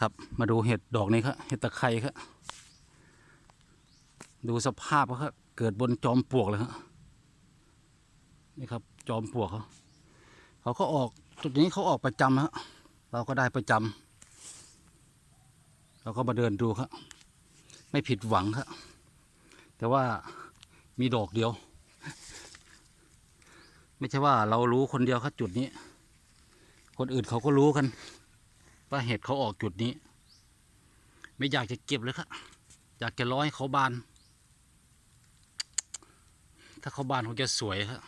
ครับ มาดูเห็ดดอกนี้ครับเห็ดตะไคร้ครับดูสภาพเขาครับเกิดบนจอมปลวกเลยครับนี่ครับ จอมปลวกเขาเขาก็ออกจุดนี้เขาออกประจำฮะเราก็ได้ประจำเราก็มาเดินดูครับไม่ผิดหวังครับแต่ว่ามีดอกเดียว ไม่ใช่ว่าเรารู้คนเดียวครับจุดนี้ คนอื่นเขาก็รู้กัน ว่าเห็ดเขาออกจุดนี้ ไม่อยากจะเก็บเลยครับอยากจะร้อยเขาบาน ถ้าเขาบานคงจะสวยครับ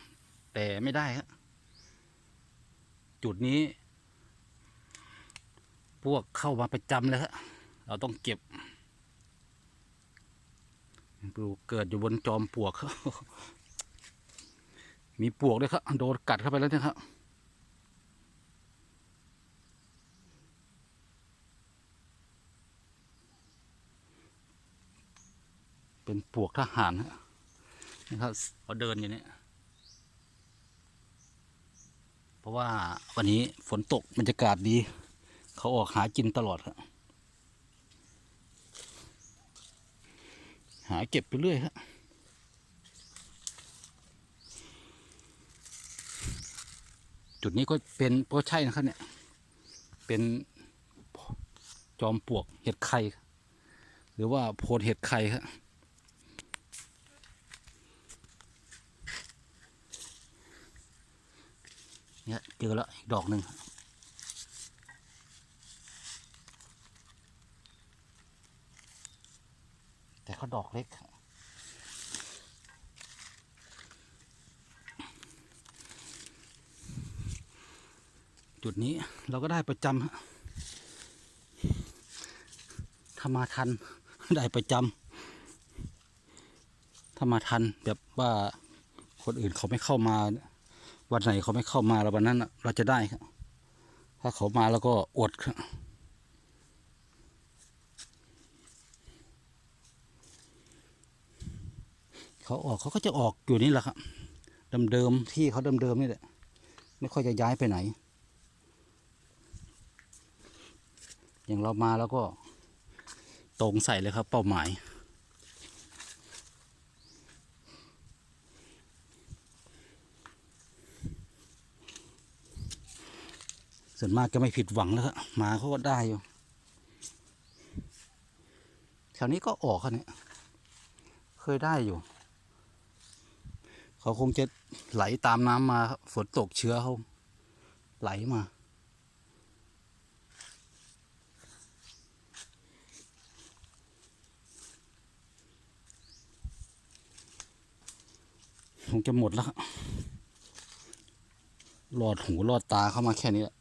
แต่ไม่ได้ครับจุดนี้ พวกเข้ามาประจำเลยครับเราต้องเก็บดูเกิดอยู่บนจอมปลวกครับมีปลวกด้วยครับโดนกัดเข้าไปแล้วนะครับ เป็นปวกทหารนะครับเขาเดินอยู่เนี่ยเพราะว่าวันนี้ฝนตกบรรยากาศดี เขาออกหากินตลอดครับหาเก็บไปเรื่อยครับจุดนี้ก็เป็นก็ใช่นะครับเนี่ย เป็นจอมปลวกเห็ดไข่ หรือว่าโพนเห็ดไข่ครับ เนี่ยเจอแล้วอีกดอกหนึ่งแต่เขาดอกเล็ก จุดนี้เราก็ได้ประจำฮะถ้ามาทันได้ประจำถ้ามาทันแบบว่าคนอื่นเขาไม่เข้ามา วันไหนเขาไม่เข้ามาแล้ววันนั้นเราจะได้ครับถ้าเขามาแล้วก็อดครับเขาออกเขาก็จะออกอยู่นี่แหละครับเดิมๆที่เขาเดิมๆนี่แหละไม่ค่อยจะย้ายไปไหน อย่างเรามาแล้วก็ตรงใส่เลยครับ เป้าหมาย ส่วนมากก็ไม่ผิดหวังแล้วครับมาเขาก็ได้อยู่แถวนี้ก็ออกครับเนี่ยเคยได้อยู่ เขาคงจะไหลตามน้ำมาฝนตกเชื้อเขาไหลมาคงจะหมดแล้วครับรอดหูรอดตาเข้ามาแค่นี้แหละ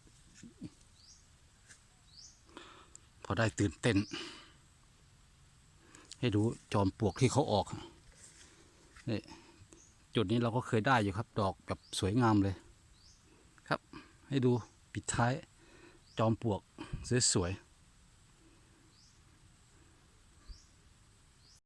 พ อได้ตื่นเต้น ให้ดูจอมปลวกที่เขาออกนี่จุดนี้เราก็เคยได้อยู่ครับ ดอกแบบสวยงามเลย ครับ ให้ดูปิดท้ายจอมปลวกสวยๆ